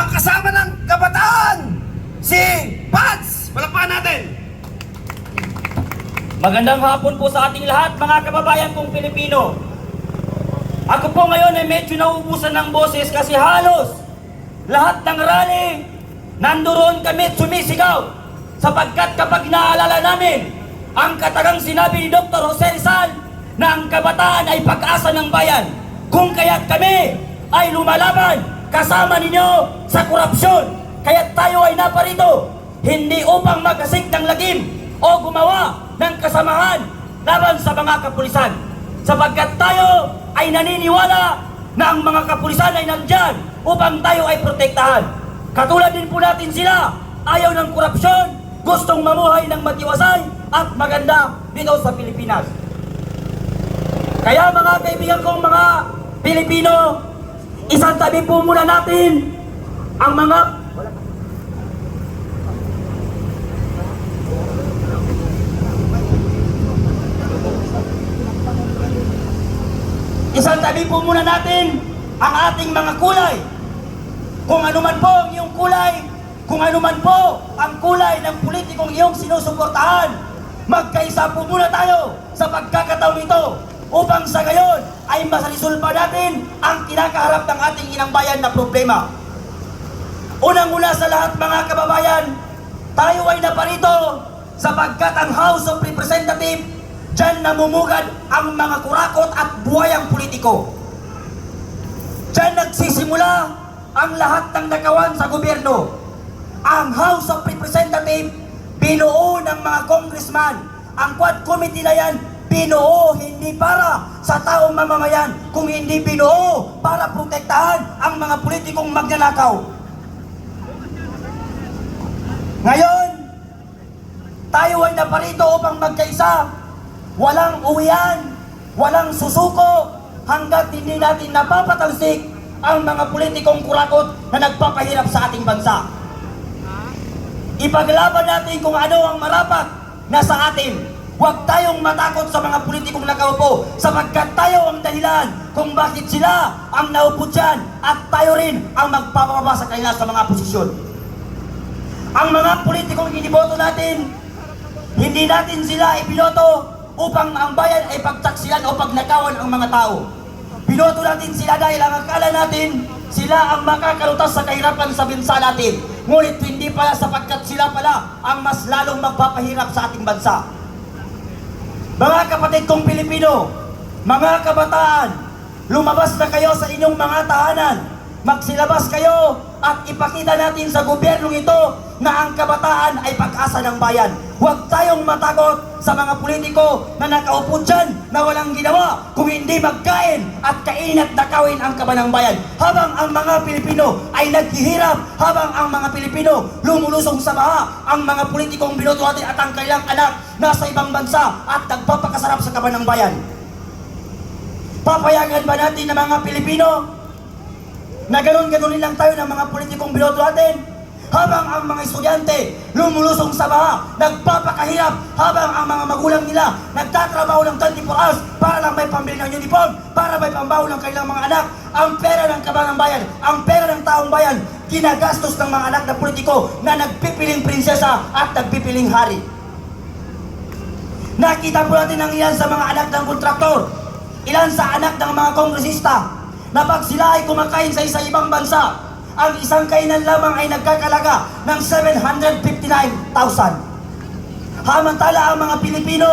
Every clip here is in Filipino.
ang kasama ng kabataan, si Pats! Palakpakan natin! Magandang hapon po sa ating lahat, mga kababayan kong Pilipino. Ako po ngayon ay medyo nauubusan ng boses kasi halos lahat ng rally nandoon kami sumisigaw sapagkat kapag naalala namin ang katagang sinabi ni Dr. Jose Rizal na ang kabataan ay pag-asa ng bayan kung kaya't kami ay lumalaban kasama ninyo sa korupsyon. Kaya't tayo ay naparito. Hindi upang magasik ng lagim o gumawa ng kasamahan laban sa mga kapulisan. Sapagkat tayo ay naniniwala na ang mga kapulisan ay nandyan upang tayo ay protektahan. Katulad din po natin sila, ayaw ng korupsyon, gustong mamuhay ng matiwasay at maganda dito sa Pilipinas. Kaya mga kaibigan kong mga Pilipino, isang tabi po muna natin ang mga Isang tabi po muna natin ang ating mga kulay. Kung ano man po ang iyong kulay, kung ano man po ang kulay ng politikong iyong sinusuportahan, magkaisa po muna tayo sa pagkakataon ito upang sa gayon ay masalisulpa natin ang kinakaharap ng ating inang bayan na problema. Unang-una sa lahat mga kababayan, tayo ay naparito sapagkat ang House of Representatives Diyan namumugad ang mga kurakot at buhayang politiko. Diyan nagsisimula ang lahat ng nagawan sa gobyerno. Ang House of Representatives, binuo ng mga congressman. Ang Quad Committee na yan, binuo hindi para sa taong mamamayan, kung hindi binuo para protektahan ang mga politikong magnanakaw. Ngayon, tayo ay naparito upang magkaisa walang uwian, walang susuko, hanggat hindi natin napapatalsik ang mga politikong kurakot na nagpapahirap sa ating bansa. Ipaglaban natin kung ano ang marapat na sa atin. Huwag tayong matakot sa mga politikong nakaupo sapagkat tayo ang dahilan kung bakit sila ang naupo dyan at tayo rin ang magpapababa sa kanila sa mga posisyon. Ang mga politikong iniboto natin, hindi natin sila ipiloto upang ang bayan ay pagtaksilan o pagnakawan ang mga tao. Binoto natin sila dahil ang akala natin sila ang makakalutas sa kahirapan sa bansa natin. Ngunit hindi pala sapagkat sila pala ang mas lalong magpapahirap sa ating bansa. Mga kapatid kong Pilipino, mga kabataan, lumabas na kayo sa inyong mga tahanan. Magsilabas kayo at ipakita natin sa gobyernong ito na ang kabataan ay pag-asa ng bayan. Huwag tayong matakot sa mga politiko na nakaupo dyan na walang ginawa kung hindi magkain at kainin at nakawin ang kaban ng bayan. Habang ang mga Pilipino ay naghihirap, habang ang mga Pilipino lumulusong sa baha, ang mga politikong binoto natin at ang kanilang anak nasa ibang bansa at nagpapakasarap sa kaban ng bayan. Papayagan ba natin ng mga Pilipino na ganun-ganunin lang tayo ng mga politikong binoto natin? Habang ang mga estudyante lumulusong sa baha, nagpapakahirap, habang ang mga magulang nila nagtatrabaho ng 24 hours para lang may pambili ng uniform, para may pambaho ng kanilang mga anak, ang pera ng kabangang bayan, ang pera ng taong bayan, ginagastos ng mga anak na politiko na nagpipiling prinsesa at nagpipiling hari. Nakita po natin ang ilan sa mga anak ng kontraktor, ilan sa anak ng mga kongresista, na pag sila ay kumakain sa isa ibang bansa, ang isang kainan lamang ay nagkakalaga ng 759,000. Hamantala ang mga Pilipino,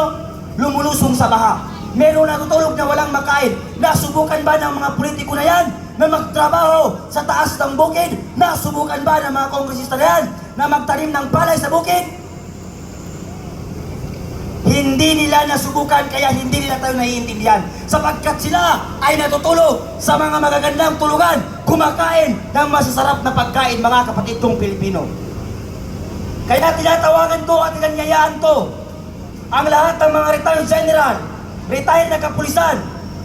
lumulusong sa baha. Meron natutulog na walang makain. Nasubukan ba ng mga politiko na yan na magtrabaho sa taas ng bukid? Nasubukan ba ng mga kongresista na yan na magtanim ng palay sa bukid? Hindi nila nasubukan kaya hindi nila tayo naiintindihan. Sapagkat sila ay natutulog sa mga magagandang tulugan, kumakain ng masasarap na pagkain mga kapatid kong Pilipino. Kaya tinatawagan ko at tinanyayaan ko ang lahat ng mga retired general, retired na kapulisan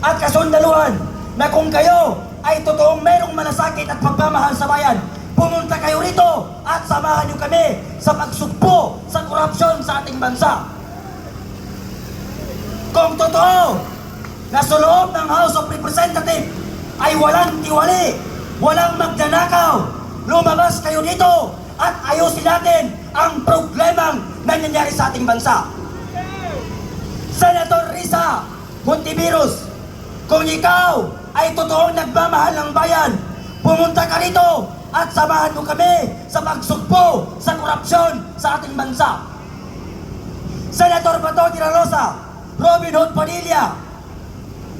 at kasundaluhan na kung kayo ay totoong merong malasakit at pagmamahal sa bayan, pumunta kayo rito at samahan niyo kami sa pagsugpo sa korupsyon sa ating bansa. Kung totoo na sa loob ng House of Representatives ay walang tiwali, walang magnanakaw, lumabas kayo dito at ayusin natin ang problemang nangyayari sa ating bansa. Senator Risa Montivirus, kung ikaw ay totoong nagmamahal ng bayan, pumunta ka rito at samahan mo kami sa pagsugpo sa korupsyon sa ating bansa. Senator Bato Rosa, Robin Hood Padilla,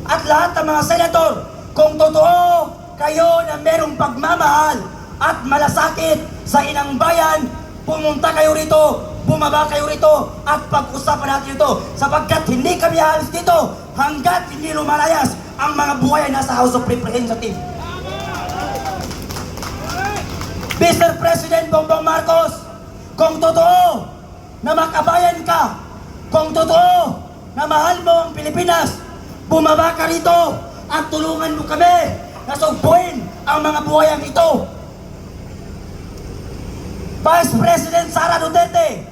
at lahat ng mga senator, kung totoo kayo na merong pagmamahal at malasakit sa inang bayan, pumunta kayo rito, bumaba kayo rito, at pag-usapan natin ito sapagkat hindi kami halos dito hanggat hindi lumalayas ang mga buhay na nasa House of Representatives. Mr. President Bongbong Marcos, kung totoo na makabayan ka, kung totoo na mahal mo ang Pilipinas, bumaba ka rito at tulungan mo kami na sugpuin ang mga buhayang ito. Vice President Sara Duterte,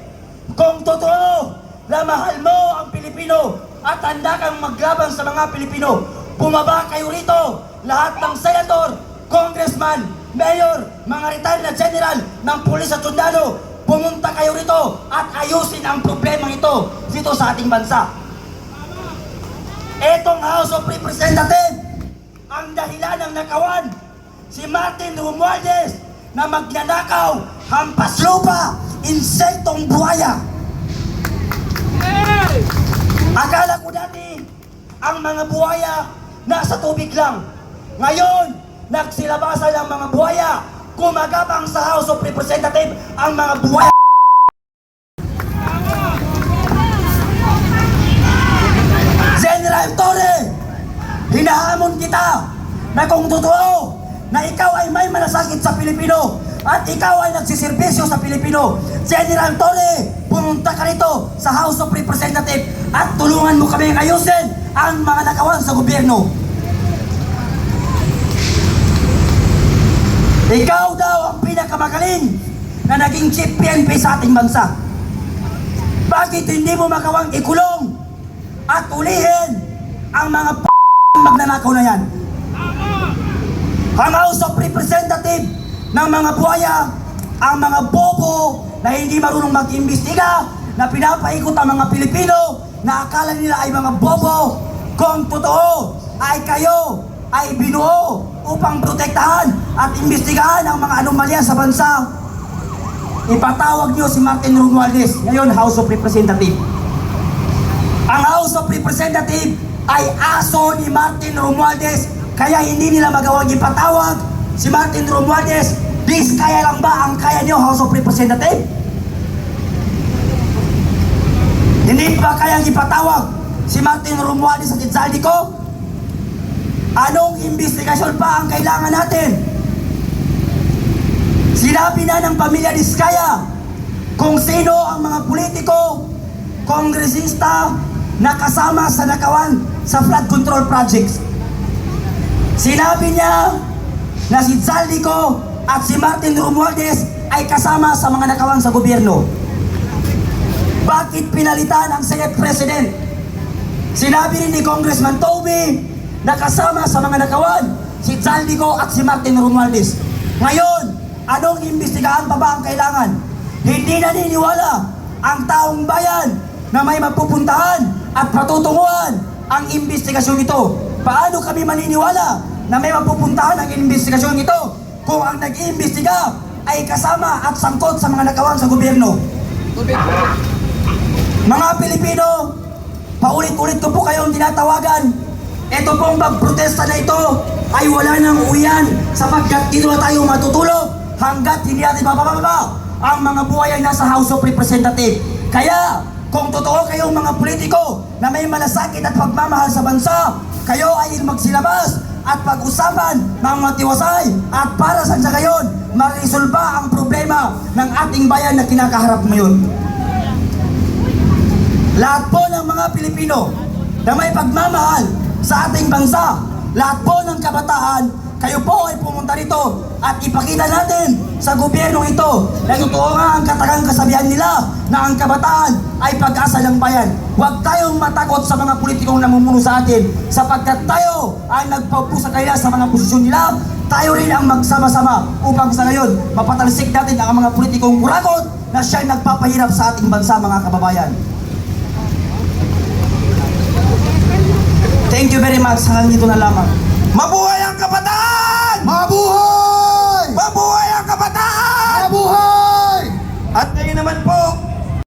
kung totoo na mahal mo ang Pilipino at handa kang maglaban sa mga Pilipino, bumaba kayo rito, lahat ng senator, congressman, mayor, mga retired na general ng pulis at sundalo, pumunta kayo rito at ayusin ang problema ito dito sa ating bansa. Etong House of Representatives, ang dahilan ng nakawan, si Martin Romualdez na magnanakaw, hampas lupa, insektong buhaya. Akala ko dati, ang mga buhaya nasa tubig lang. Ngayon, nagsilabasan ang mga buhaya, kumagapang sa House of Representatives ang mga buhaya. Hinahamon kita na kung totoo na ikaw ay may malasakit sa Pilipino at ikaw ay nagsiservisyo sa Pilipino. General Torre, pumunta ka rito sa House of Representatives at tulungan mo kami ayusin ang mga nakawan sa gobyerno. Ikaw daw ang pinakamagaling na naging chief PNP sa ating bansa. Bakit hindi mo makawang ikulong at ulihin ang mga magnanakaw na yan? Ang House of Representative ng mga buhaya, ang mga bobo na hindi marunong mag-imbestiga, na pinapaikot ang mga Pilipino, na akala nila ay mga bobo, kung totoo ay kayo ay binuo upang protektahan at imbestigahan ang mga anomalya sa bansa. Ipatawag niyo si Martin Romualdez, ngayon House of Representative. Ang House of Representative ay aso ni Martin Romualdez kaya hindi nila magawang ipatawag si Martin Romualdez. Please, kaya lang ba ang kaya niyo House of Representative? Hindi ba kayang ipatawag si Martin Romualdez sa Quetzaldico? Anong investigasyon pa ang kailangan natin? Sinabi na ng pamilya Diskaya kung sino ang mga politiko, kongresista na kasama sa nakawan sa flood control projects. Sinabi niya na si Zaldico at si Martin Romualdez ay kasama sa mga nakawan sa gobyerno. Bakit pinalitan ang Senate President? Sinabi rin ni Congressman Toby na kasama sa mga nakawan si Zaldico at si Martin Romualdez. Ngayon, anong imbestigahan pa ba ang kailangan? Hindi naniniwala ang taong bayan na may mapupuntahan at patutunguhan ang investigasyon ito. Paano kami maniniwala na may mapupuntahan ang investigasyon ito kung ang nag-iimbestiga ay kasama at sangkot sa mga nakawan sa gobyerno? Mga Pilipino, paulit-ulit ko po kayong tinatawagan. Ito pong pagprotesta na ito ay wala nang uwian sapagkat dito tayo matutulog hanggat hindi natin mapapababa ang mga buhay ay nasa House of Representatives. Kaya, kung totoo kayong mga politiko na may malasakit at pagmamahal sa bansa, kayo ay magsilabas at pag-usapan ng matiwasay at para sa sa gayon, marisolba ang problema ng ating bayan na kinakaharap ngayon. Lahat po ng mga Pilipino na may pagmamahal sa ating bansa, lahat po ng kabataan, kayo po ay pumunta rito at ipakita natin sa gobyerno ito na totoo nga ang katagang kasabihan nila na ang kabataan ay pag-asa ng bayan. Huwag tayong matakot sa mga politikong namumuno sa atin sapagkat tayo ay nagpaupo sa kanila sa mga posisyon nila tayo rin ang magsama-sama upang sa ngayon mapatalsik natin ang mga politikong kuragot na siya'y nagpapahirap sa ating bansa mga kababayan. Thank you very much. Hanggang dito na lamang. Mabuhay kabataan! Mabuhay! Mabuhay ang kabataan! Mabuhay! At ngayon naman po,